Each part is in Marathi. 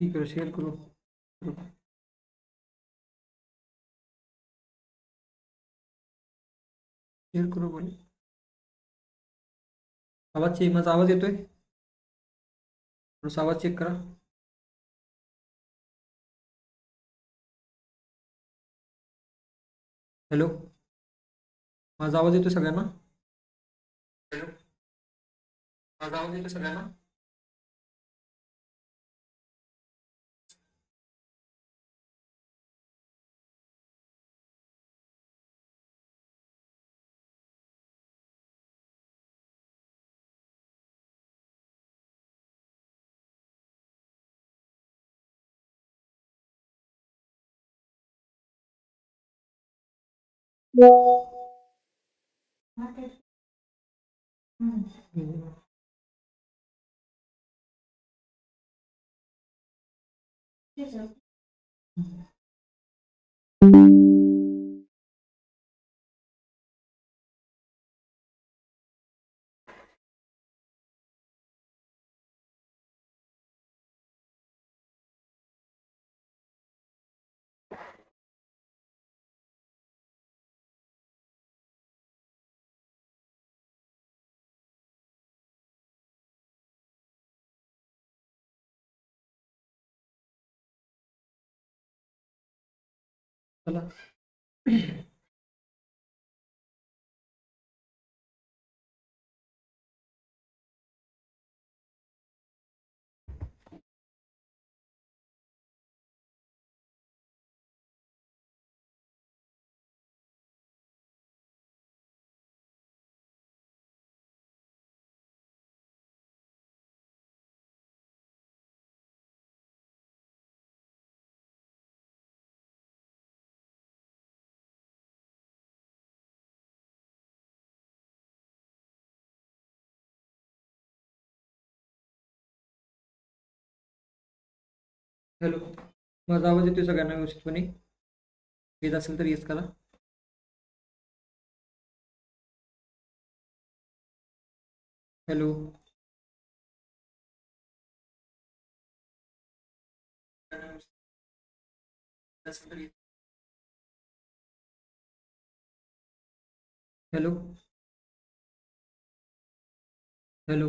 ठीक आहे शेअर करू शेअर करू बोल आवाज चेक माझा आवाज येतोय थोडासा आवाज चेक करा हॅलो माझा आवाज येतोय सगळ्यांना हॅलो माझा आवाज येतोय सगळ्यांना 那个，嗯，谢谢，चला हॅलो माझा आवाज़ येतोय सगळ्यांना व्यवस्थितपणे? येत असेल तर येस करा. Hello. Hello. Hello.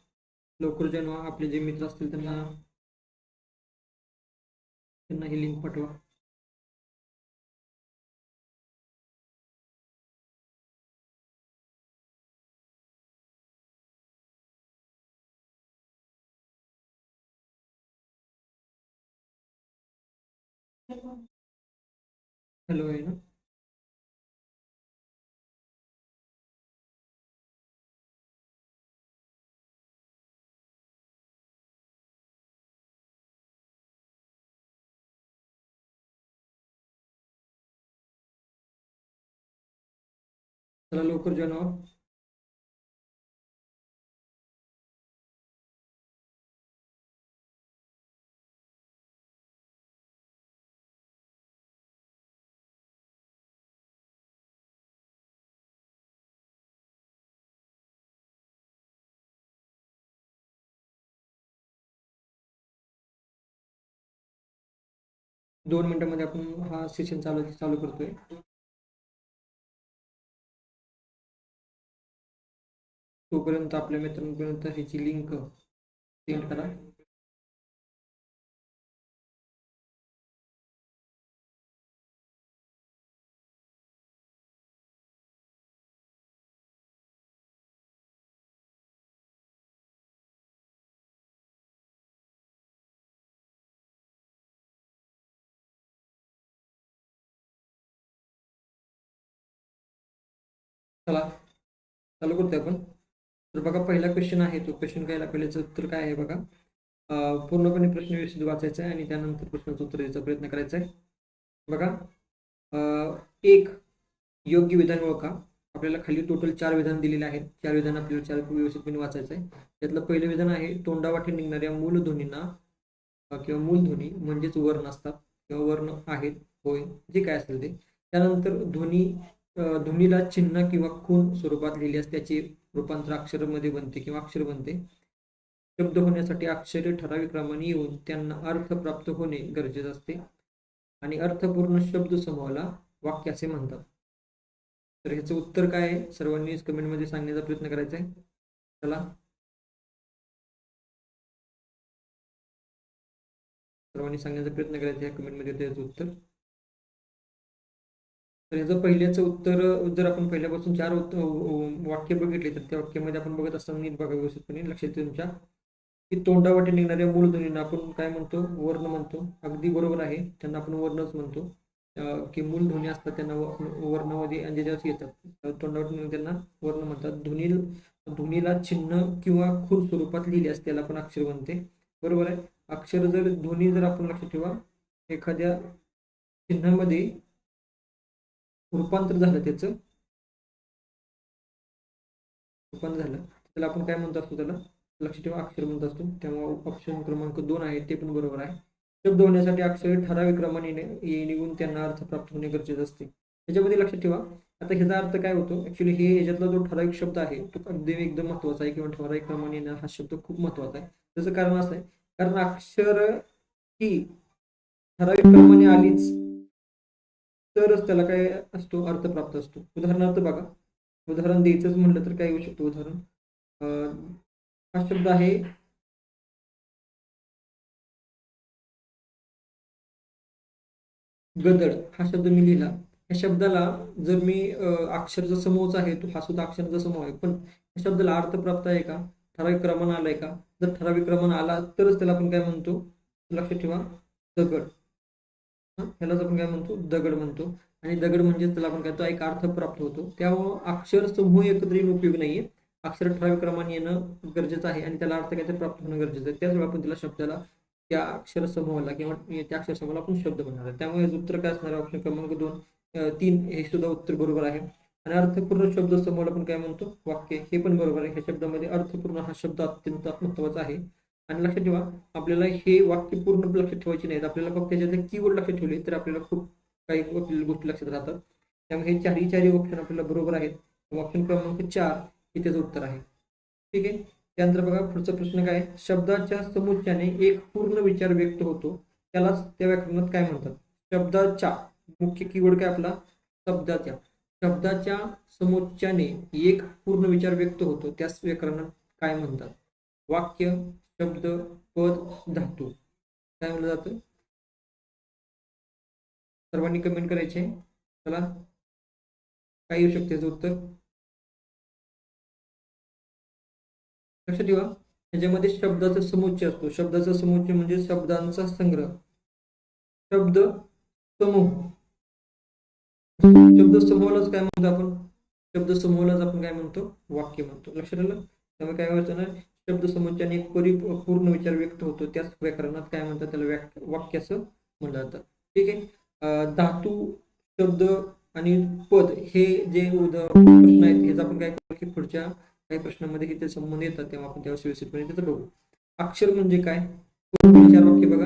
लवकर जेव्हा आपले जे मित्र असतील त्यांना त्यांना ही लिंक पाठवा. हॅलो आहे ना? चला लवकर व्हा दोन मिनिटांमध्ये आपण हा सेशन चालू चालू करतोय. तोपर्यंत आपल्या मित्रांपर्यंत ह्याची लिंक सेंड करा. चला चालू करतोय आपण. तर बघा पहिला क्वेश्चन आहे तो. क्वेश्चन काय पहिल्याचं उत्तर काय आहे बघा? पूर्णपणे प्रश्न व्यवस्थित वाचायचा आहे आणि त्यानंतर प्रश्नाचं उत्तर द्यायचा प्रयत्न करायचा आहे. बघा अं, एक योग्य विधान ओळखा. आपल्याला खाली टोटल चार विधान दिलेले आहेत. चार विधान आपल्याला चार व्यवस्थितपणे वाचायचं आहे. त्यातलं पहिलं विधान आहे तोंडावाटे निघणाऱ्या मूल ध्वनींना किंवा मूल ध्वनी म्हणजेच वर्ण असतात. किंवा वर्ण आहेत होय जे काय असेल ते. त्यानंतर ध्वनी ध्वनीला चिन्ह किंवा खून स्वरूपात लिहिल्यास त्याचे रूपांतर अक्षरमध्ये बनते किंवा अक्षर बनते. शब्द होण्यासाठी अक्षरे ठराविक क्रमाने येऊन त्यांना अर्थ प्राप्त होणे गरजेचे असते. आणि अर्थपूर्ण शब्द समूहाला वाक्य असे म्हणतात. तर ह्याचं उत्तर काय आहे? सर्वांनी कमेंटमध्ये सांगण्याचा प्रयत्न करायचा आहे. चला. सर्वांनी सांगण्याचा प्रयत्न करायचा आहे. कमेंटमध्ये त्याचं उत्तर. तर याचं पहिल्याचं उत्तर जर आपण पहिल्यापासून चार वाक्य बघितले तर त्या वाक्यामध्ये आपण बघत असताना नीट बघा व्यवस्थितपणे. लक्षात येईल तुमच्या. की तोंडावाटे निघणाऱ्या मूळ ध्वनींना आपण काय म्हणतो? वर्ण म्हणतो. अगदी बरोबर आहे. त्यांना आपण वर्णच म्हणतो. की मूल ध्वनी असतात त्यांना वर्णामध्ये आणि ज्याच्यावर येतात. तोंडावाटे त्यांना वर्ण म्हणतात. ध्वनी ध्वनीला चिन्ह किंवा खूर स्वरूपात लिहिले असते त्याला पण अक्षर म्हणते. बरोबर आहे? अक्षर जर ध्वनी जर आपण लक्षात ठेवा एखाद्या चिन्हामध्ये रूपांतर झालं त्याचं. रूपांतर झालं. त्याला आपण काय म्हणतो असतो त्याला? लक्ष ठेवा अक्षर म्हणत असतो. तेव्हा ऑप्शन क्रमांक दोन आहे ते पण बरोबर आहे. शब्द होण्यासाठी अक्षर ठराविक क्रमाने निघून त्यांना अर्थ प्राप्त होणे गरजेचे असते. त्याच्यामध्ये लक्षात ठेवा. आता ह्याचा अर्थ काय होतो? ऍक्च्युली हे याच्यातला जो ठराविक शब्द आहे तो अगदी एकदम महत्त्वाचा आहे किंवा ठराविक क्रमाने येणं हा शब्द खूप महत्त्वाचा आहे. त्याचं कारण असं आहे. कारण अक्षर ही ठराविक क्रमाने आलीच तरच त्याला काय असतो? अर्थ प्राप्त असतो. उदाहरणार्थ बघा. उदाहरण द्यायचंच म्हटलं तर काय येऊ शकतो उदाहरण? हा शब्द आहे गदड. हा शब्द मी लिहिला. या शब्दाला जर मी अक्षर अक्षरचा समूहचा आहे तो हा सुद्धा अक्षराचा समूह आहे. पण या शब्दाला अर्थ प्राप्त आहे का? ठराविक क्रमांक आलाय का? जर ठराविक क्रमांक आला तरच त्याला आपण काय म्हणतो? लक्षात ठेवा दगड. ह्यालाच आपण काय म्हणतो? दगड म्हणतो. आणि दगड म्हणजे त्याला आपण काय तो एक अर्थ प्राप्त होतो. त्यामुळं अक्षर समूह एकत्र येऊन उपयोग नाहीये. अक्षर ठराविक क्रमाने येणं गरजेचं आहे आणि त्याला अर्थ काहीतरी प्राप्त होणं गरजेचं आहे. त्याचवेळी आपण त्याला शब्दाला त्या अक्षर समूहाला किंवा त्या अक्षर समूहाला आपण शब्द म्हणणार आहे. त्यामुळे उत्तर काय असणार ऑप्शन क्रमांक दोन तीन हे सुद्धा उत्तर बरोबर आहे. आणि अर्थपूर्ण शब्द समूहाला आपण काय म्हणतो? वाक्य हे पण बरोबर आहे. ह्या शब्दामध्ये अर्थपूर्ण हा शब्द अत्यंत महत्त्वाचा आहे. आणि लक्षात ठेवा आपल्याला हे वाक्य पूर्ण लक्षात ठेवायचे नाहीत. आपल्याला फक्त त्याच्यातले कीवर्ड लक्षात ठेवले तर आपल्याला खूप काही आपल्याला गोष्टी लक्षात राहतात. त्यामुळे हे चारही चारही ऑप्शन आपल्याला बरोबर आहेत. ऑप्शन क्रमांक चार हे त्याचं उत्तर आहे. ठीक आहे? त्यानंतर बघा पुढचा प्रश्न काय शब्दाच्या समुच्चयाने एक पूर्ण विचार व्यक्त होतो. त्यालाच त्या व्याकरणात काय म्हणतात? शब्दाच्या मुख्य कीवर्ड काय आपला? शब्दाच्या. शब्दाच्या समुच्चयाने एक पूर्ण विचार व्यक्त होतो. त्याच व्याकरणात काय म्हणतात? वाक्य शब्द पद धातू. काय म्हणलं जातं? सर्वांनी कमेंट करायचे चला. काय येऊ शकते याचं उत्तर? लक्षात ठेवा. त्याच्यामध्ये शब्दाचा समुच्चय असतो. शब्दाचा समुच्चय म्हणजे शब्दांचा संग्रह. शब्द समूह. शब्द समूहालाच काय म्हणतो आपण? शब्द समूहालाच आपण काय म्हणतो? वाक्य म्हणतो. लक्षात आलं? त्यामुळे काय व्हायचं ना शब्द समुच्चयाने एक परिपूर्ण विचार व्यक्त होतो. त्याच व्याकरणात काय म्हणतात त्याला वाक्य असं म्हटलं जातं ठीक आहे? धातू शब्द आणि पद हे जे प्रश्न आहेत हेच आपण काय करू की पुढच्या काही प्रश्नांमध्ये हे ते संबंध येतात तेव्हा आपण त्यावर व्यवस्थितपणे त्याचं बघू. अक्षर म्हणजे काय? विचार वाक्य बघा.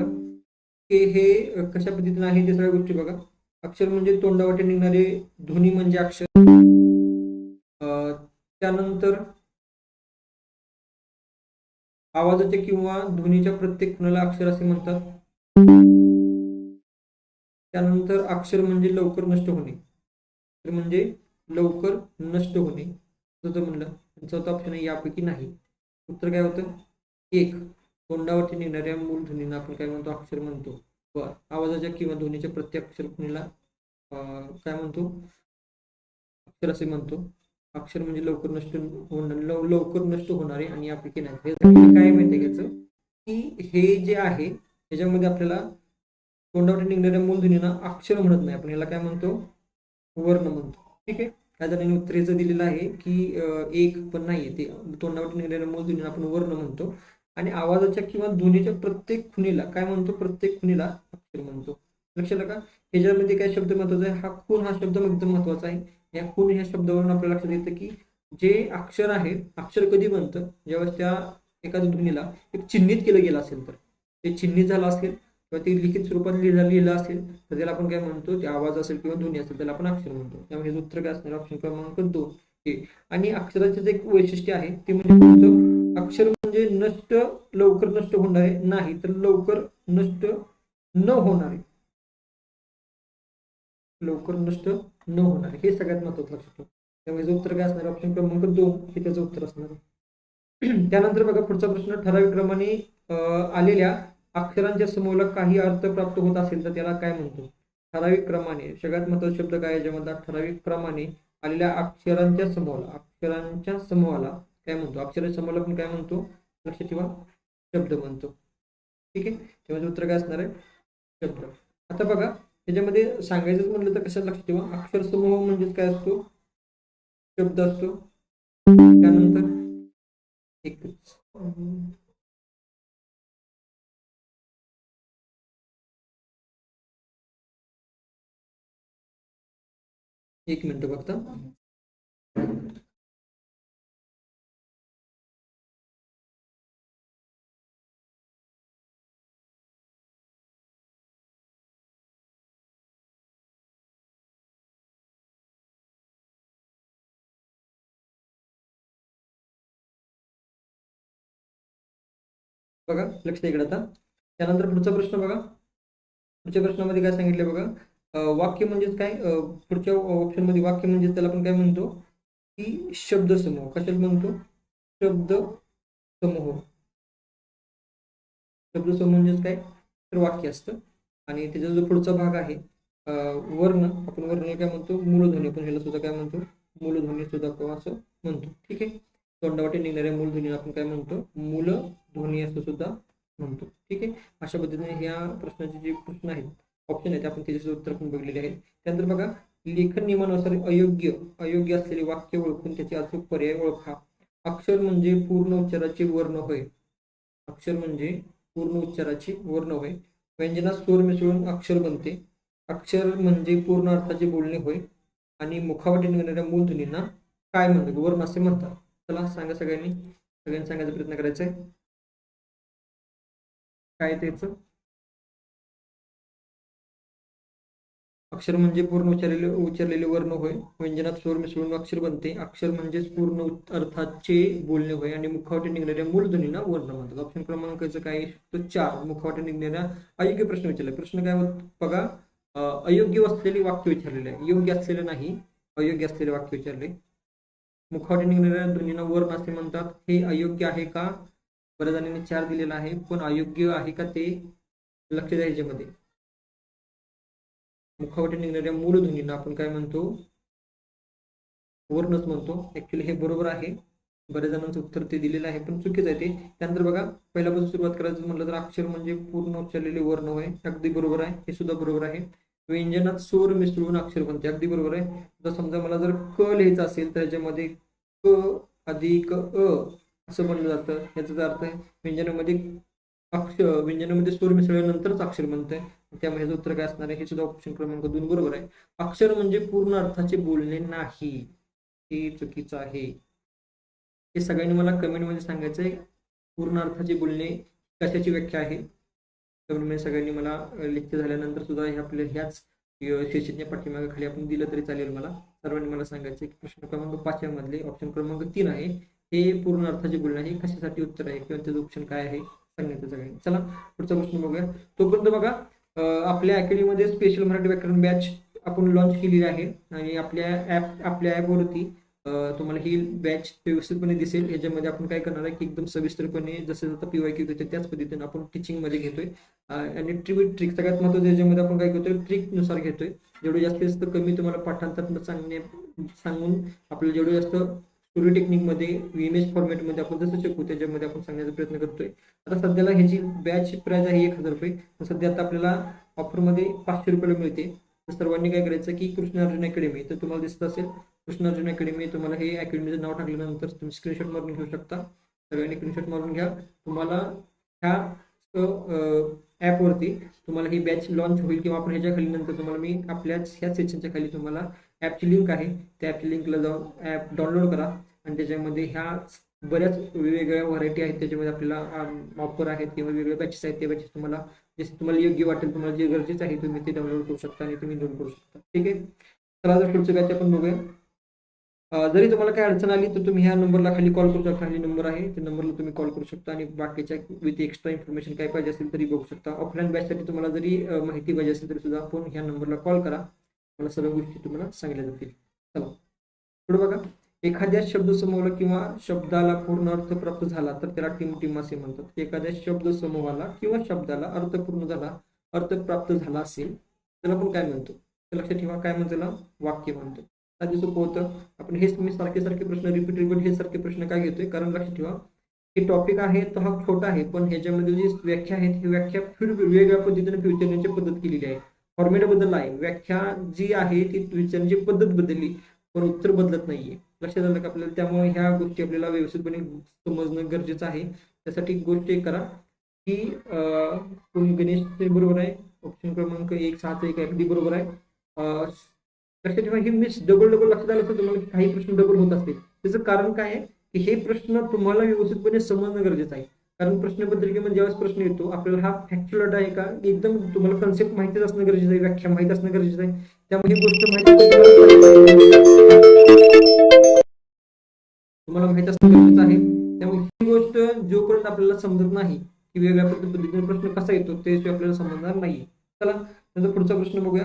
हे हे कशा पद्धतीने आहे ते सगळ्या गोष्टी बघा. अक्षर म्हणजे तोंडावाटे निघणारे ध्वनी म्हणजे अक्षर. त्यानंतर आवाजाच्या किंवा ध्वनीच्या प्रत्येक खुणाला अक्षर असे म्हणतात? त्यानंतर अक्षर म्हणजे लवकर नष्ट होणे. तर म्हणजे लवकर नष्ट होणे. जसं म्हणलं. चौथा ऑप्शन आहे यापैकी नाही. उत्तर काय होतं? एक. तोंडावरती निघणाऱ्या मूल ध्वनींना आपण काय म्हणतो? अक्षर म्हणतो. बर. आवाजाच्या किंवा ध्वनीच्या प्रत्येक अक्षर खुणीला काय म्हणतो? अक्षर असे म्हणतो. अक्षर म्हणजे लवकर नष्ट होणार लवकर नष्ट होणारे आणि यापैकी नाही. म्हणजे काय माहिती घ्यायचं की हे जे आहे त्याच्यामध्ये आपल्याला तोंडावर निघणाऱ्या मूलध्वनींना अक्षर म्हणत नाही. आपण याला काय म्हणतो? वर्ण म्हणतो. ठीक आहे? काय जणांनी उत्तर याचं दिलेलं आहे की एक पण नाहीये ते तोंडावर निघणाऱ्या मूलध्वनीला आपण वर्ण म्हणतो. आणि आवाजाच्या किंवा ध्वनीच्या प्रत्येक खुणीला काय म्हणतो? प्रत्येक खुणीला अक्षर म्हणतो. लक्षात का? ह्याच्यामध्ये काय शब्द महत्त्वाचा आहे? हा खून हा शब्द एकदम महत्त्वाचा आहे. या खून ह्या शब्दावरून आपल्याला लक्षात येतं की जे अक्षर आहे अक्षर कधी बनतं? ज्यावेळेस त्या एखाद्या ध्वनीला एक चिन्हित केलं गेलं असेल तर. ते चिन्हित झालं असेल किंवा ते लिखित स्वरूपात लिहिलं लिहिलं असेल तर त्याला आपण काय म्हणतो? ते आवाज असेल किंवा ध्वनी असेल त्याला आपण अक्षर म्हणतो. त्यामुळे हे उत्तर काय असणार? ऑप्शन क्रमांक दोन. हे. आणि अक्षराचे जे एक वैशिष्ट्य आहे ते म्हणजे अक्षर म्हणजे नष्ट लवकर नष्ट होणार नाही तर लवकर नष्ट न होणारे. लवकर नष्ट न होणार. हे सगळ्यात महत्वाचं लक्षात ठेवा. त्यामुळे जे उत्तर काय असणार? ऑप्शन क्रमांक दोन हे त्याचं उत्तर असणार. आहे. त्यानंतर बघा पुढचा प्रश्न ठराविक क्रमाने आलेल्या अक्षरांच्या समूहाला काही अर्थ प्राप्त होत असेल तर त्याला काय म्हणतो? ठराविक क्रमाने सगळ्यात महत्त्वाचा शब्द काय आहे याच्यामधला? ठराविक क्रमाने आलेल्या अक्षरांच्या समूहाला. अक्षरांच्या समूहाला काय म्हणतो? अक्षरांच्या समूहाला आपण काय म्हणतो? लक्ष ठेवा. शब्द म्हणतो. ठीक आहे? त्यामध्ये उत्तर काय असणार आहे? शब्द. आता बघा त्याच्यामध्ये सांगायचंच म्हटलं तर कशात लक्षात ठेवा? अक्षर समूह म्हणजेच काय असतो? शब्द असतो. त्यानंतर एक एक मिनिट फक्त बघा लक्ष इकडे आता. त्यानंतर पुढचा प्रश्न बघा. पुढच्या प्रश्नामध्ये काय सांगितले बघा? वाक्य म्हणजेच काय? पुढच्या ऑप्शनमध्ये वाक्य म्हणजेच त्याला आपण काय म्हणतो? की शब्द समूह. कशाला म्हणतो? शब्द समूह. शब्द समूह म्हणजेच काय? तर वाक्य असतं. आणि त्याचा जो पुढचा भाग आहे वर्ण आपण वर्ण काय म्हणतो? मूलध्वनी आपण ह्याला सुद्धा काय म्हणतो? मूलध्वनी सुद्धा असं म्हणतो. ठीक आहे? तोंडावाटे निघणाऱ्या मूलध्वनी आपण काय म्हणतो? मूल ध्वनी असं सुद्धा म्हणतो. ठीक आहे? अशा पद्धतीने ह्या प्रश्नाचे जे प्रश्न आहेत ऑप्शन आहेत आपण त्याचे उत्तर पण बघलेले आहेत. त्यानंतर बघा लेखन नियमानुसार अयोग्य अयोग्य असलेले वाक्य ओळखून त्याचे अचूक पर्याय ओळखा. अक्षर म्हणजे पूर्ण उच्चाराचे वर्ण होय. अक्षर म्हणजे पूर्ण उच्चाराचे वर्ण होय. व्यंजनात स्वर मिसळून अक्षर बनते. अक्षर म्हणजे पूर्ण अर्थाचे बोलणे होय. आणि मुखावटी निघणाऱ्या मूलध्वनींना काय म्हणतात? वर्ण असे म्हणतात. चला सांगा सगळ्यांनी. सगळ्यांनी सांगायचा प्रयत्न करायचा आहे काय त्याच? अक्षर म्हणजे पूर्ण उच्चारलेले उच्चारलेले वर्ण होय. व्यंजनात स्वर मिसळून अक्षर बनते. अक्षर म्हणजेच पूर्ण अर्थाचे बोलणे होय. आणि मुखावाटे निघणाऱ्या मूलध्वनींना वर्ण म्हणतात. ऑप्शन क्रमांकाचं काय तो चार. मुखावटे निघणाऱ्या अयोग्य प्रश्न विचारला. प्रश्न काय बघा अयोग्य असलेली वाक्य विचारलेले आहे. योग्य असलेले नाही. अयोग्य असलेले वाक्य विचारले. मुखावाटे निघणाऱ्या ध्वनींना वर्ण असे म्हणतात. हे अयोग्य आहे का? बऱ्याच जणांनी चार दिलेला आहे पण अयोग्य आहे का ते लक्ष द्या याच्यामध्ये मुखावटी निघणाऱ्या मूळ ध्वनींना आपण काय म्हणतो? वर्णच म्हणतो. ऍक्च्युली हे बरोबर आहे. बऱ्याच जणांचं उत्तर ते दिलेलं आहे पण चुकीचं आहे ते. त्यानंतर बघा पहिल्यापासून सुरुवात करायचं म्हटलं तर अक्षर म्हणजे पूर्ण उच्चारलेले वर्ण होय. अगदी बरोबर आहे. हे सुद्धा बरोबर आहे. व्यंजनात सूर मिसळून अक्षर बनते अगदी बरोबर आहे. तर समजा मला जर क लिहायचं असेल तर याच्यामध्ये क अधिक अ असं म्हणलं जातं. याचा अर्थ आहे व्यंजनामध्ये अक्षर व्यंजनामध्ये सूर मिसळल्यानंतरच अक्षर बनतंय. त्यामुळे ह्याचं उत्तर काय असणार आहे? हे सुद्धा ऑप्शन क्रमांक दोन बरोबर आहे. अक्षर म्हणजे पूर्ण अर्थाचे बोलणे नाही. हे चुकीचं आहे. हे सगळ्यांनी मला कमेंटमध्ये सांगायचं आहे पूर्ण अर्थाचे बोलणे कशाची व्याख्या आहे? कमेंटमध्ये सगळ्यांनी मला लेक्चर झाल्यानंतर सुद्धा हे आपल्या ह्याच सेशनच्या पाठीमागे खाली आपण दिलं तरी चालेल मला. सर्वांनी मला सांगायचं की प्रश्न क्रमांक पाचव्या मधले ऑप्शन क्रमांक तीन आहे. हे पूर्ण अर्थाचे बोलणं आहे. कशासाठी उत्तर आहे किंवा त्याचं ऑप्शन काय आहे? सांगायचं सगळ्यांनी चला पुढचा प्रश्न बघूया. तोपर्यंत बघा आपल्या अकॅडमीमध्ये स्पेशल मराठी व्याकरण बॅच आपण लॉन्च केलेली आहे. आणि आपल्या ॲप आपल्या ॲपवरती तुम्हाला ही बॅच व्यवस्थितपणे दिसेल. याच्यामध्ये आपण काय करणार आहे की एकदम सविस्तरपणे जसं जसं पी वाय क्यू घेतोय त्याच पद्धतीने आपण टीचिंगमध्ये घेतोय. आणि ट्रिक ट्रिक सगळ्यात महत्वाचं याच्यामध्ये आपण काय करतोय? ट्रिकनुसार घेतोय. जेवढे जास्तीत जास्त कमी तुम्हाला पाठांतर सांगणे सांगून आपल्याला जेवढे जास्त स्टोरी टेक्निकमध्ये इमेज फॉर्मॅटमध्ये आपण जसं शिकू त्याच्यामध्ये आपण सांगण्याचा प्रयत्न करतोय. आता सध्याला ह्याची बॅच प्राइस आहे एक हजार रुपये. पण सध्या आता आपल्याला ऑफरमध्ये पाचशे रुपयाला मिळते. तर सर्वांनी काय करायचं की कृष्ण अर्जुन अकॅडमी तर तुम्हाला दिसत असेल कृष्ण अर्जुन अकॅडमी तुम्हाला हे अकॅडमीचं नाव टाकल्यानंतर तुम्ही स्क्रीनशॉट मारून घेऊ शकता. सगळ्यांनी स्क्रीनशॉट मारून घ्या. तुम्हाला ह्या ॲपवरती तुम्हाला ही बॅच लॉन्च होईल किंवा आपण ह्याच्या खाली नंतर तुम्हाला मी आपल्याच ह्या सेशनच्या खाली तुम्हाला ॲपची लिंक आहे. त्या ॲपची लिंकला जाऊन ॲप डाउनलोड करा. आणि त्याच्यामध्ये ह्या बऱ्याच वेगवेगळ्या व्हरायटी आहेत. त्याच्यामध्ये आपल्याला ऑफर आहेत किंवा वेगवेगळ्या बॅचेस आहेत. त्या बॅचेस तुम्हाला जसे तुम्हाला योग्य वाटेल तुम्हाला जे गरजेचं आहे तुम्ही ते डाउनलोड करू शकता आणि तुम्ही नोंद करू शकता. ठीक आहे? चला जर पुढचं बॅच आपण बघूया. जरी तुम्हाला काही अडचण आली तर तुम्ही ह्या नंबरला खाली कॉल करू शकता. खाली नंबर आहे त्या नंबरला तुम्ही कॉल करू शकता. आणि बाकीच्या विथ एक्स्ट्रा इन्फॉर्मेशन काय पाहिजे असेल तरी बघू शकता. ऑफलाईन बॅचसाठी तुम्हाला जरी माहिती पाहिजे असेल तरी सुद्धा आपण ह्या नंबरला कॉल करा. मला सर्व गोष्टी तुम्हाला सांगितल्या जातील. चला. पुढे बघा. एखाद्या शब्दसमूहाला किंवा शब्दाला पूर्ण अर्थ प्राप्त झाला तर त्याला टिम टिम असे म्हणतात. एखाद्या शब्द समूहाला किंवा शब्दाला अर्थ पूर्ण झाला अर्थ प्राप्त झाला असेल त्याला आपण काय म्हणतो? लक्षात ठेवा काय म्हणतो वाक्य म्हणतो. आधी सोपं होतं. आपण हेच मी सारखे सारखे प्रश्न रिपीट रिपीट हे सारखे प्रश्न काय घेतोय? कारण लक्षात ठेवा हे टॉपिक आहे तो हा छोटा आहे. पण ह्याच्यामध्ये जी व्याख्या आहेत ही व्याख्या फिर वेगवेगळ्या पद्धतीने विचारण्याची पद्धत केलेली आहे. फॉर्मेट बदलला आहे. व्याख्या जी आहे ती विचारण्याची पद्धत बदलली पण उत्तर बदलत नाहीये. लक्षात आलं का आपल्याला? त्यामुळे ह्या गोष्टी आपल्याला व्यवस्थितपणे समजणं गरजेचं आहे. त्यासाठी गोष्ट एक करा की गणेश बरोबर आहे. ऑप्शन क्रमांक एक सहाचा एक अगदी बरोबर आहे. अं, लक्षात हे मिस डबल डबल लक्षात आलं तर तुम्हाला काही प्रश्न डबल होत असतील. त्याचं कारण काय आहे? की हे प्रश्न तुम्हाला व्यवस्थितपणे समजणं गरजेचं आहे. कारण प्रश्नपत्रिकेमध्ये ज्यावेळेस प्रश्न येतो आपल्याला हा फॅक्च्युअल आहे का? एकदम तुम्हाला कन्सेप्ट माहितीच असणं गरजेचं आहे व्याख्या माहिती असणं गरजेचं आहे. त्यामुळे ही गोष्ट माहिती तुम्हाला माहीत असणं गरजेचं आहे. त्यामुळे ही गोष्ट जोपर्यंत आपल्याला समजत नाही की वेगळ्या पद्धतीने प्रश्न कसा येतो ते आपल्याला समजणार नाही चला नंतर पुढचा प्रश्न बघूया.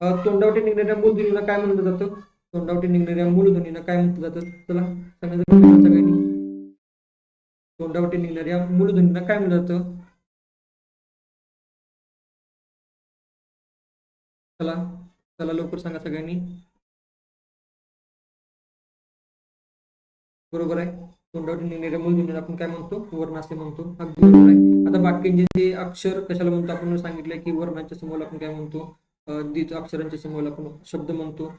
तोंडावटी निघणाऱ्या मूलध्वनीला काय म्हणलं जातं? तोंडावटी निघणाऱ्या मूलध्वनीला काय म्हटलं जातं? चला सांगायचं सगळ्यांनी. तोंडावटी निघणाऱ्या मूलध्वनीला काय म्हणलं जातं? चला चला लवकर सांगा सगळ्यांनी. बरोबर आहे. तोंडावटी निघणाऱ्या मूलध्वनीला आपण काय म्हणतो? वर्ण असे म्हणतो. अगदी बरोबर आहे. आता बाकीचे जे अक्षर कशाला म्हणतो? आपण सांगितलं की वर्णाच्या समोर आपण काय म्हणतो? अक्षरांच्या समोर आपण शब्द म्हणतो.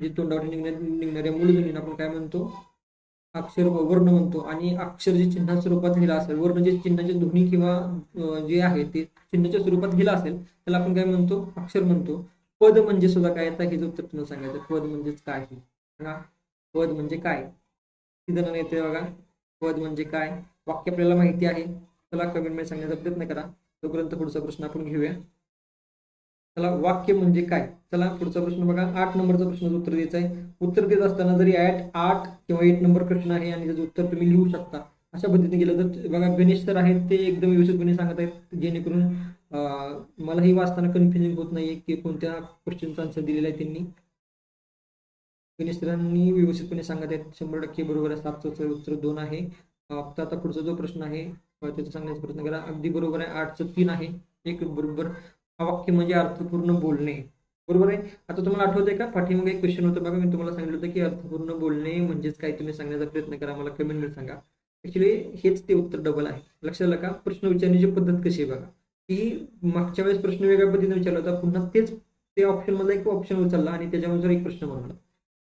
जे तोंडावर निघण्या निघणाऱ्या मूलध्वनीला आपण काय म्हणतो? अक्षर वर्ण म्हणतो. आणि अक्षर जे चिन्हा स्वरूपात लिहिला असेल वर्ण जे चिन्हाचे ध्वनी किंवा जे आहे ते चिन्हाच्या स्वरूपात लिहिला असेल त्याला आपण काय म्हणतो? अक्षर म्हणतो. पद म्हणजे सुद्धा काय? येतं हे उत्तर तुम्हाला सांगायचं पद म्हणजेच काय? आहे पद म्हणजे काय? म्हणजे किती येते बघा. पद म्हणजे काय? वाक्य आपल्याला माहिती आहे. त्याला कमेंटमध्ये सांगण्याचा प्रयत्न करा. तोपर्यंत पुढचा प्रश्न आपण घेऊया. चला वाक्य म्हणजे काय? चला पुढचा प्रश्न बघा. आठ नंबरचा प्रश्नाचं उत्तर द्यायचं आहे उत्तर देत असताना जरी ऍट आठ किंवा एट नंबर प्रश्न आहे आणि त्याचं उत्तर तुम्ही लिहू शकता. अशा पद्धतीने गेलं तर बघा गणेश सर आहेत ते एकदम व्यवस्थितपणे सांगत आहेत. जेणेकरून मलाही वाचताना कन्फ्युजन होत नाहीये की कोणत्या क्वेश्चनचा आन्सर दिलेला आहे त्यांनी. गणेश सरांनी व्यवस्थितपणे सांगत आहेत. शंभर टक्के बरोबर आहे. सातचं उत्तर दोन आहे. फक्त आता पुढचा जो प्रश्न आहे त्याचा सांगण्याचा प्रयत्न करा. अगदी बरोबर आहे. आठचं तीन आहे. एक बरोबर. वाक्य म्हणजे अर्थपूर्ण बोलणे. बरोबर आहे? आता तुम्हाला आठवतंय का? पाठीमागे एक क्वेश्चन होतं बघा मी तुम्हाला सांगितलं होतं की अर्थपूर्ण बोलणे म्हणजेच काय? तुम्ही सांगण्याचा प्रयत्न करा मला कमेंटमध्ये सांगा. ऍक्च्युली हेच ते उत्तर डबल आहे. लक्षात आलं का? प्रश्न विचारण्याची पद्धत कशी आहे बघा? की मागच्या वेळेस प्रश्न वेगळ्या पद्धतीने विचारला होता पुन्हा तेच ते ऑप्शनमध्ये एक ऑप्शन उचलला आणि त्याच्यामध्ये एक प्रश्न बनवला.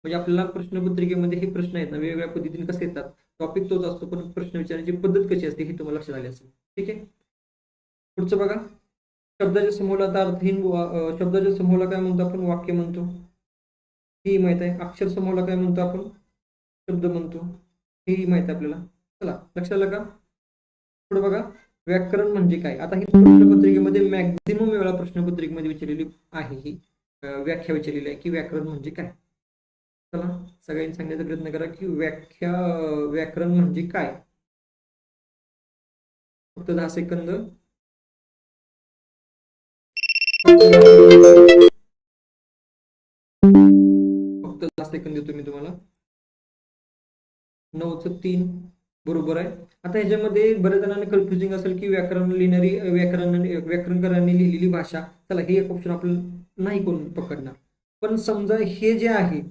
म्हणजे आपल्याला प्रश्नपत्रिकेमध्ये हे प्रश्न आहेत ना वेगवेगळ्या पद्धतीने कसे येतात? टॉपिक तोच असतो पण प्रश्न विचारण्याची पद्धत कशी असते हे तुम्हाला लक्षात आले असेल. ठीक आहे? पुढचं बघा. शब्दाच्या समूहाला आता अर्थहीन शब्दाच्या समूहाला काय म्हणतो आपण? वाक्य म्हणतो. ही माहीत आहे. अक्षर समूहाला काय म्हणतो आपण? शब्द म्हणतो. ही माहीत आहे आपल्याला. चला लक्षात आलं का? पुढे बघा. व्याकरण म्हणजे काय? आता ही प्रश्नपत्रिकेमध्ये मॅक्झिमम वेळा प्रश्नपत्रिकेमध्ये विचारलेली आहे ही. व्याख्या विचारलेली आहे की व्याकरण म्हणजे काय? चला सगळ्यांनी सांगण्याचा प्रयत्न करा की व्याख्या व्याकरण म्हणजे काय? फक्त दहा सेकंद. फक्त दहा सेकंद देतो मी तुम्हाला. नऊचं तीन बरोबर आहे. आता ह्याच्यामध्ये बऱ्याच जणांना कन्फ्युजिंग असेल की व्याकरण लिहिणारी व्याकरण व्याकरणकारांनी लिहिलेली भाषा चला हे एक ऑप्शन आपण नाही करून पकडणार. पण समजा हे जे आहे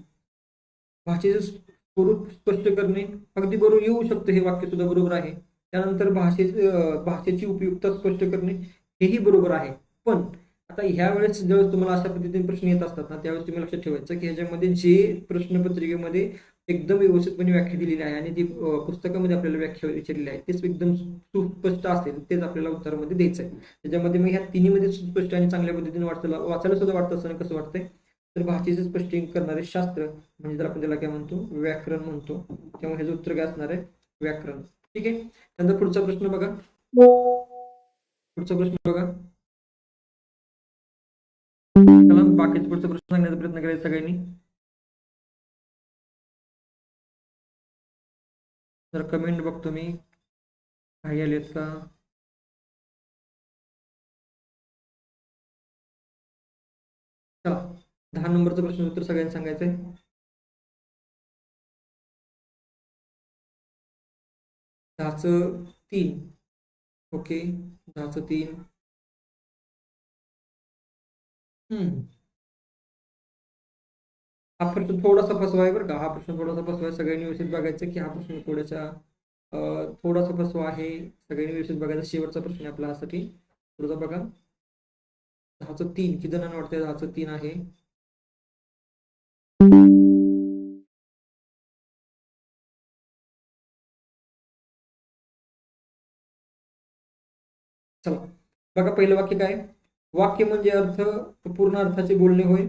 भाषेचं स्वरूप स्पष्ट करणे अगदी बरोबर येऊ शकतं हे वाक्य सुद्धा बरोबर आहे. त्यानंतर भाषेचे भाषेची उपयुक्तता स्पष्ट करणे हेही बरोबर आहे. पण आता ह्या वेळेस ज्यावेळेस तुम्हाला अशा पद्धतीने प्रश्न येत असतात ना त्यावेळेस तुम्ही लक्षात ठेवायचं की ह्याच्यामध्ये जे प्रश्नपत्रिकेमध्ये एकदम व्यवस्थितपणे व्याख्या दिलेली आहे आणि जी पुस्तकामध्ये आपल्याला व्याख्या विचारलेली आहे तेच एकदम सुस्पष्ट असेल तेच आपल्याला उत्तरामध्ये द्यायचं आहे. त्याच्यामध्ये मग ह्या तिन्हीमध्ये सुस्पष्ट आणि चांगल्या पद्धतीने वाचायला वाचायला सुद्धा वाटत असताना कसं वाटतंय? तर भाषेचे स्पष्टीकरण करणारे शास्त्र म्हणजे जर आपण त्याला काय म्हणतो व्याकरण म्हणतो त्यामुळे ह्याचं उत्तर काय असणार आहे? व्याकरण. ठीक आहे? त्यानंतर पुढचा प्रश्न बघा. पुढचा प्रश्न बघा. चला बाकीचे पुढचे प्रश्न सांगण्याचा प्रयत्न करायचा सगळ्यांनी. जर कमेंट बघतो मी. काही आलेत का? चला दहा नंबरचं प्रश्न उत्तर सगळ्यांनी सांगायचंय. दहाचं तीन. ओके दहाचं तीन. हम्म. हा प्रश्न थोडासा फसवा आहे बरं का. हा प्रश्न थोडासा फसवा आहे सगळ्यांनी व्यवस्थित बघायचं की हा प्रश्न थोडासा थोडासा फसवा आहे. सगळ्यांनी व्यवस्थित बघायचा. शेवटचा प्रश्न आहे आपला साठी थोडासा बघा. दहाचं तीन. किती जणांना वाटतंय दहाचं तीन आहे? चला. बघा पहिलं वाक्य काय? वाक्य म्हणजे अर्थ पूर्ण अर्थाचे बोलणे होय.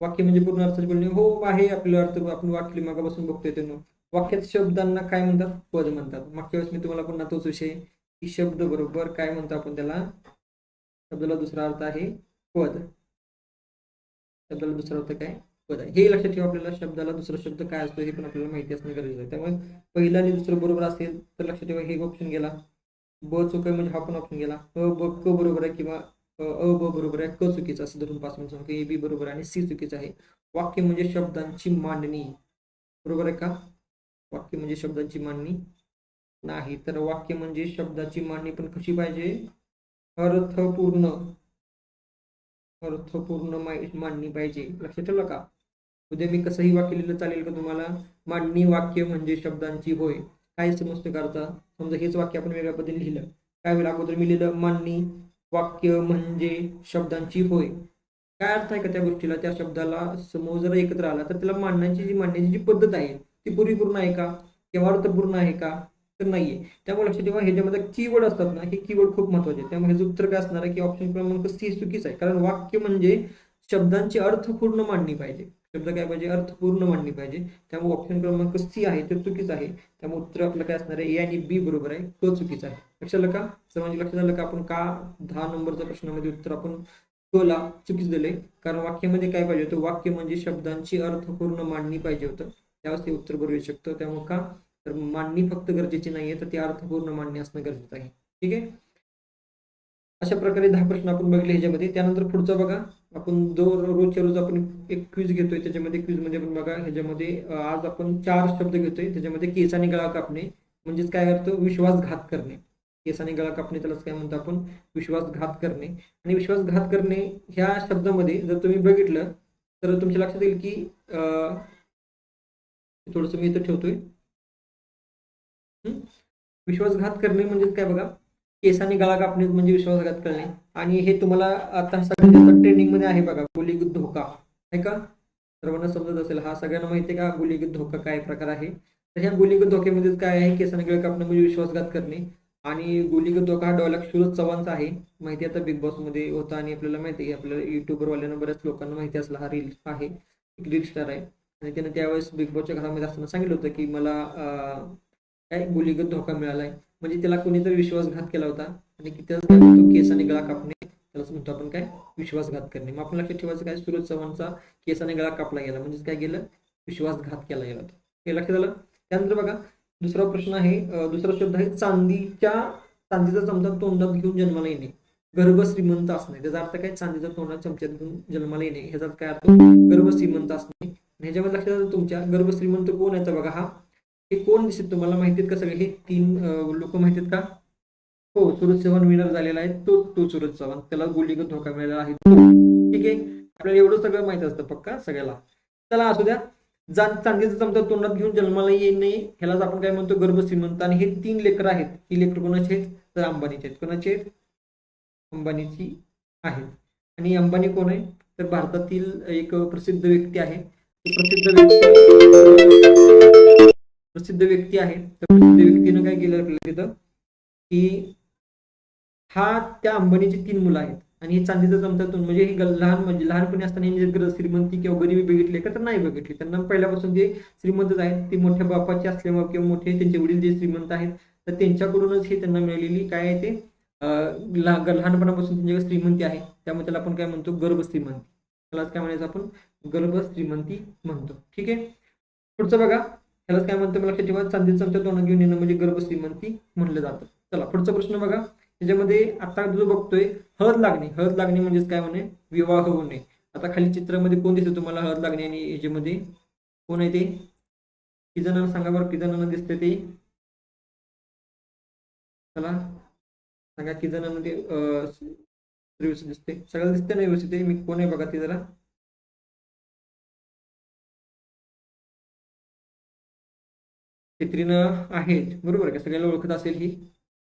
वाक्य म्हणजे पूर्ण अर्थाचे बोलणे. हो आहे आपलं अर्थ आपण वाक्य मागापासून बघतोय त्यांना वाक्यात शब्दांना काय म्हणतात? पद म्हणतात. मागच्या वेळेस मी तुम्हाला पुन्हा तोच विषय की शब्द बरोबर काय म्हणतो आपण त्याला? शब्दाला दुसरा अर्थ आहे पद. शब्दाला दुसरा अर्थ काय? पद आहे. हे लक्षात ठेवा आपल्याला शब्दाला दुसरा शब्द काय असतो हे पण आपल्याला माहिती असणं गरजेचं आहे. त्यामुळे पहिला आणि दुसरं बरोबर असेल तर लक्षात ठेवा हे ऑप्शन गेला. ब चुक आहे म्हणजे हा पण ऑप्शन गेला. अ ब क बरोबर आहे किंवा अ ब बरोबर आहे. क चुकीचं असं धरून पाच मिनिट ए बी बरोबर आहे आणि सी चुकीचं आहे. वाक्य म्हणजे शब्दांची मांडणी. बरोबर आहे का? वाक्य म्हणजे शब्दांची मांडणी नाही. तर वाक्य म्हणजे शब्दाची मांडणी पण कशी पाहिजे? अर्थपूर्ण. अर्थपूर्ण मांडणी पाहिजे. लक्षात ठेवलं का? उद्या मी कसंही वाक्य लिहिलं चालेल का तुम्हाला? मांडणी वाक्य म्हणजे शब्दांची होय. काय समजतं करता समजा हेच वाक्य आपण वेगळ्या पद्धतीने लिहिलं. काय वेळा अगोदर मी लिहिलं मांडणी वाक्य म्हणजे शब्दांची होय. काय अर्थ आहे का त्या गोष्टीला? त्या शब्दाला समोर जर एकत्र आला तर त्याला मांडण्याची जी मांडण्याची जी पद्धत आहे ती पूर्वीपूर्ण आहे का? किंवा अर्थपूर्ण आहे का? तर नाहीये. त्यामुळे लक्षात ठेवा ह्याच्यामध्ये कीवर्ड असतात ना हे कीवर्ड खूप महत्त्वाचे आहे त्यामुळे ह्याचं उत्तर काय असणार आहे? की ऑप्शन क्रमांक सी चुकीचं आहे. कारण वाक्य म्हणजे शब्दांची अर्थपूर्ण मांडणी पाहिजे. शब्द काय पाहिजे? अर्थपूर्ण मांडणी पाहिजे. त्यामुळे ऑप्शन क्रमांक सी आहे ते चुकीचं आहे. त्यामुळे उत्तर आपलं काय असणार आहे? ए आणि बी बरोबर आहे. क चुकीचं आहे. लक्षात का सर्वांनी म्हणजे लक्षात आलं का आपण का दहा नंबरच्या प्रश्नामध्ये उत्तर आपण क ला चुकीच दिले कारण वाक्यामध्ये काय पाहिजे होतं? वाक्य म्हणजे शब्दांची अर्थपूर्ण मांडणी पाहिजे होतं. त्यावेळेस ते उत्तर बरोबर येऊ शकतं. त्यामुळे का? तर मांडणी फक्त गरजेची नाहीये तर ती अर्थपूर्ण मांडणी असणं गरजेचं आहे. ठीक आहे? अशा प्रकारे दहा प्रश्न आपण बघले ह्याच्यामध्ये. त्यानंतर पुढचा बघा. आपण दर रोजच्या रोज आपण एक क्विज घेतोय त्याच्यामध्ये क्विज म्हणजे आपण बघा ह्याच्यामध्ये आज आपण चार शब्द घेतोय त्याच्यामध्ये केस आणि गळा कापणे म्हणजेच काय करतो विश्वासघात करणे. केस आणि गळा कापणे त्यालाच काय म्हणतो आपण? विश्वासघात करणे. आणि विश्वासघात करणे ह्या शब्दामध्ये जर तुम्ही बघितलं तर तुमच्या लक्षात येईल की अं, मी इथं ठेवतोय. विश्वासघात करणे म्हणजे काय बघा? केसाने गळा कापणे म्हणजे विश्वासघात करणे. आणि हे तुम्हाला आता सगळ्यात ट्रेंडिंगमध्ये आहे बघा गुलिगत धोका. आहे का? सर्वांना समजत असेल हा सगळ्यांना माहिती आहे का गुलिगत धोका काय प्रकार आहे? तर ह्या गुलिगत धोक्यामध्ये काय आहे? केसाने गळा कापणे म्हणजे विश्वासघात करणे. आणि गुलिगत धोका हा डॉलक सुरज चव्हाणचा आहे. माहिती आता बिग बॉसमध्ये होता आणि आपल्याला माहिती आहे आपल्याला युट्यूबर वाल्यानं बऱ्याच लोकांना माहिती असला हा रील आहे. एक रील स्टार आहे. आणि त्याने त्यावेळेस बिग बॉसच्या घरामध्ये असताना सांगितलं होतं की मला काय गुलिगत धोका मिळालाय. म्हणजे त्याला कोणीतरी विश्वासघात केला होता. आणि तो केस आणि गळा कापणे. त्यालाच म्हणतो आपण काय? विश्वासघात करणे. मग आपण लक्षात ठेवायचं काय? सूरज चव्हाणचा केस आणि गळा कापला गेला. म्हणजे काय गेलं? विश्वासघात केला गेला होता. हे लक्षात आलं? त्यानंतर बघा दुसरा प्रश्न आहे दुसरा शब्द आहे चांदीच्या चांदीचा चमचा तोंडात घेऊन जन्माला येणे. गर्भ श्रीमंत असणे. त्याचा अर्थ काय? चांदीचा तोंडात चमच्यात घेऊन जन्माला येणे. ह्याचा काय अर्थ? गर्भ श्रीमंत असणे. ह्याच्यामध्ये लक्षात तुमच्या? गर्भ श्रीमंत कोण आहे? बघा हा हे कोण दिसत तुम्हाला? माहिती आहेत का सगळे? हे तीन लोक माहिती आहेत का? हो सूरज चव्हाण विनर झालेला आहे. तो तो सूरज चव्हाण. त्याला गोलीगत धोका मिळालेला आहे. ठीक आहे? आपल्याला एवढं सगळं माहीत असतं पक्का सगळ्याला. चला असू द्या. जा चांदीचा चमचा तोंडात घेऊन जन्माला येणे ह्यालाच आपण काय म्हणतो? गर्भ श्रीमंत. आणि हे तीन लेकर आहेत. ही लेकर कोणाचे आहेत? तर अंबानीचे आहेत. कोणाचे आहेत? अंबानीची आहेत. आणि अंबानी कोण आहे? तर भारतातील एक प्रसिद्ध व्यक्ती आहे. प्रसिद्ध व्यक्ती प्रसिद्ध व्यक्ती आहे. तर प्रसिद्ध व्यक्तीनं काय केलं आपल्याला तिथं? की हा त्या अंबानीचे तीन मुलं आहेत. आणि हे चांदीचा जमतातून म्हणजे ही लहान म्हणजे लहानपणी असताना यांनी जर श्रीमंती किंवा गरिबी बघितली का तर नाही बघितली. त्यांना पहिल्यापासून जे श्रीमंतच आहेत ते मोठ्या बापाचे असल्यामुळे किंवा मोठे त्यांचे वडील जे श्रीमंत आहेत तर त्यांच्याकडूनच हे त्यांना मिळालेली काय आहे ते? लहानपणापासून त्यांच्याकडे श्रीमंती आहे. त्यामुळे त्याला आपण काय म्हणतो? गर्भ श्रीमंती. त्यालाच काय म्हणायचं आपण? गर्भ श्रीमंती म्हणतो. ठीक आहे? पुढचं बघा. त्यालाच काय म्हणतो मला लक्षात ठेवा चांदी चमचा तोंड घेऊन येणं म्हणजे गर्भ श्रीमंती म्हणलं जातं. चला पुढचा प्रश्न बघा. त्याच्यामध्ये आता जो बघतोय हळद लागणे. हळद लागणे म्हणजेच काय म्हणे? विवाह होणे. आता खाली चित्रामध्ये कोण दिसतो तुम्हाला? हळद लागणे आणि याच्यामध्ये कोण आहे ते? किजनानं जणांना सांगा बरं किजनानं दिसते ते. चला सांगा किती ते अं, दिसते सगळं दिसते ना व्यवस्थित? मी कोण आहे बघा ते जरा? चित्रीनं आहेत. बरोबर का? सगळ्यांना ओळखत असेल ही.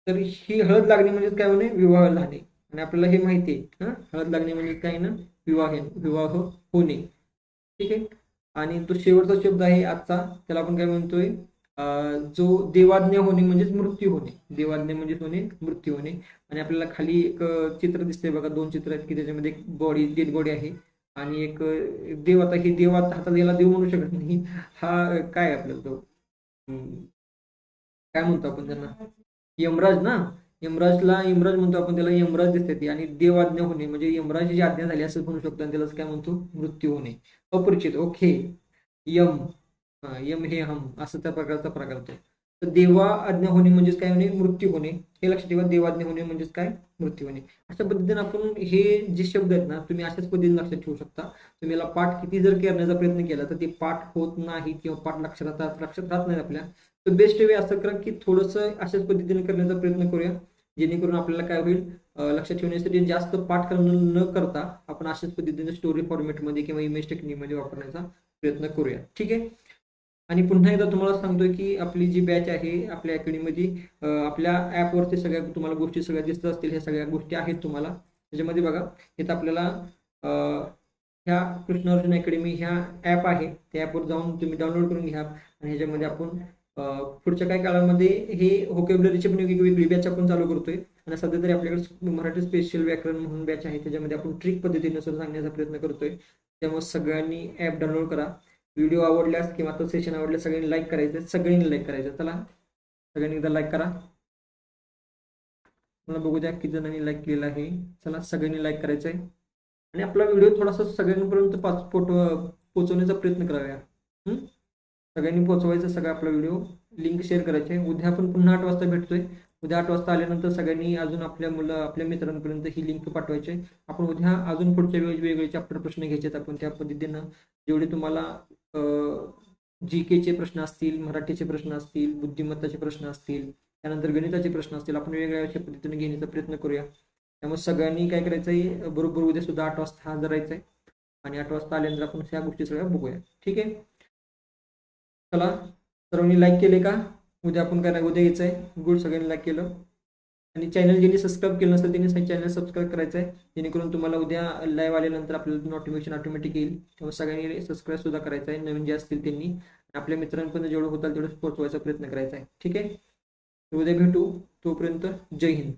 तर ही हळद लागणे म्हणजे काय म्हणे? विवाह झाले. आणि आपल्याला हे माहिती आहे हा? हळद लागणे म्हणजे काय ना विवाह विवाह होणे. ठीक आहे? आणि तो शेवटचा शब्द आहे आजचा. त्याला आपण काय म्हणतोय? जो देवाज्ञा होणे म्हणजेच मृत्यू होणे. देवाज्ञा म्हणजेच होणे मृत्यू होणे. आणि आपल्याला खाली एक चित्र दिसतंय बघा. दोन चित्र आहेत की त्याच्यामध्ये एक बॉडी डेड बॉडी आहे. आणि एक अं, देव. आता हे देव आता हातात याला देव म्हणू शकत नाही. हा काय आहे आपल्याला तो? काय म्हणतो आपण त्यांना? यमराज ना? यमराजला यमराज म्हणतो आपण त्याला यमराज दिसते ती. आणि देव आज्ञा होणे म्हणजे यमराजाची आज्ञा झाली असं म्हणू शकतो आणि त्यालाच काय म्हणतो? मृत्यू होणे. अपरिचित ओके. यम यम हे हम असं त्या प्रकारचा प्रकार तो तर देवा आज्ञा होणे म्हणजेच काय होणे? मृत्यू होणे. हे लक्षात ठेवा देवाज्ञा होणे म्हणजेच काय? मृत्यू होणे. अशा पद्धतीने आपण हे जे शब्द आहेत ना तुम्ही अशाच पद्धतीने लक्षात ठेवू शकता. तुम्ही याला पाठ किती जर करण्याचा प्रयत्न केला तर ते पाठ होत नाही किंवा पाठ लक्षात राहतात लक्षात राहत नाही आपल्या. तर बेस्ट वे असं करा की थोडंसं अशाच पद्धतीने करण्याचा प्रयत्न करूया. जेणेकरून आपल्याला काय होईल? लक्षात ठेवण्यासाठी जास्त पाठ करणं न करता आपण अशाच पद्धतीने स्टोरी फॉर्मेटमध्ये किंवा इमेज टेक्निकमध्ये वापरण्याचा प्रयत्न करूया. ठीक आहे? आणि पुन्हा एकदा तुम्हाला सांगतोय की आपली जी बॅच आहे आपल्या अकॅडमीमध्ये आपल्या ॲपवरती सगळ्या तुम्हाला गोष्टी सगळ्या दिसत असतील ह्या सगळ्या गोष्टी आहेत तुम्हाला. त्याच्यामध्ये बघा इथं आपल्याला ह्या कृष्ण अर्जुन अकॅडमी ह्या ॲप आहे. त्या ॲपवर जाऊन तुम्ही डाउनलोड करून घ्या आणि ह्याच्यामध्ये आपण पुढच्या काही काळामध्ये हे होकेबलरीची पण वेगवेगळी वेगळी बॅच आपण चालू करतोय. आणि सध्या तरी आपल्याकडे मराठी स्पेशल व्याकरण म्हणून बॅच आहे. त्याच्यामध्ये आपण ट्रिक पद्धतीनुसार सांगण्याचा प्रयत्न करतोय. त्यामुळे सगळ्यांनी ॲप डाउनलोड करा. व्हिडिओ आवडल्यास किंवा तो सेशन आवडल्यास सगळ्यांनी लाईक करायचं सगळ्यांनी लाईक करायचं चला. सगळ्यांनी एकदा लाईक करा. मला बघू द्या किती जणांनी लाईक केलेलं आहे. चला सगळ्यांनी लाईक करायचं आहे. आणि आपला व्हिडिओ थोडासा सगळ्यांपर्यंत पाच फोटो पोहोचवण्याचा प्रयत्न कराव्या सगळ्यांनी पोहोचवायचा सगळा आपला व्हिडिओ. लिंक शेअर करायचे उद्या आपण पुन्हा आठ वाजता भेटतोय. उद्या आठ वाजता आल्यानंतर सगळ्यांनी अजून आपल्या मुलं आपल्या मित्रांपर्यंत ही लिंक पाठवायची आहे. आपण उद्या अजून पुढच्या वेगवेगळे चॅप्टर प्रश्न घ्यायचे आहेत. आपण त्या पद्धतीनं जेवढे तुम्हाला जी केचे प्रश्न असतील मराठीचे प्रश्न असतील बुद्धिमत्ताचे प्रश्न असतील त्यानंतर गणिताचे प्रश्न असतील आपण वेगवेगळ्या अशा पद्धतीने घेण्याचा प्रयत्न करूया. त्यामुळे सगळ्यांनी काय करायचं आहे बरोबर उद्या सुद्धा आठ वाजता हजर राहायचं आहे आणि आठ वाजता आल्यानंतर आपण ह्या गोष्टी सगळ्या बघूया. ठीक आहे? चला सर्वांनी लाईक केले का? उद्या आपण काय नाही उद्या यायचं आहे. गुड सगळ्यांनी लाईक केलं. आणि चॅनल ज्यांनी सबस्क्राईब केलं नसेल त्यांनी चॅनल सबस्क्राईब करायचं आहे जेणेकरून तुम्हाला उद्या लाईव्ह आल्यानंतर आपल्याला नोटिफिकेशन ऑटोमॅटिक येईल. त्यामुळे सगळ्यांनी सबस्क्राईब सुद्धा करायचं आहे नवीन जे असतील त्यांनी आपल्या मित्रांपर्यंत जेवढं होतात तेवढं पोहोचवायचा प्रयत्न करायचा आहे ठीक आहे? उद्या भेटू. तोपर्यंत जय हिंद.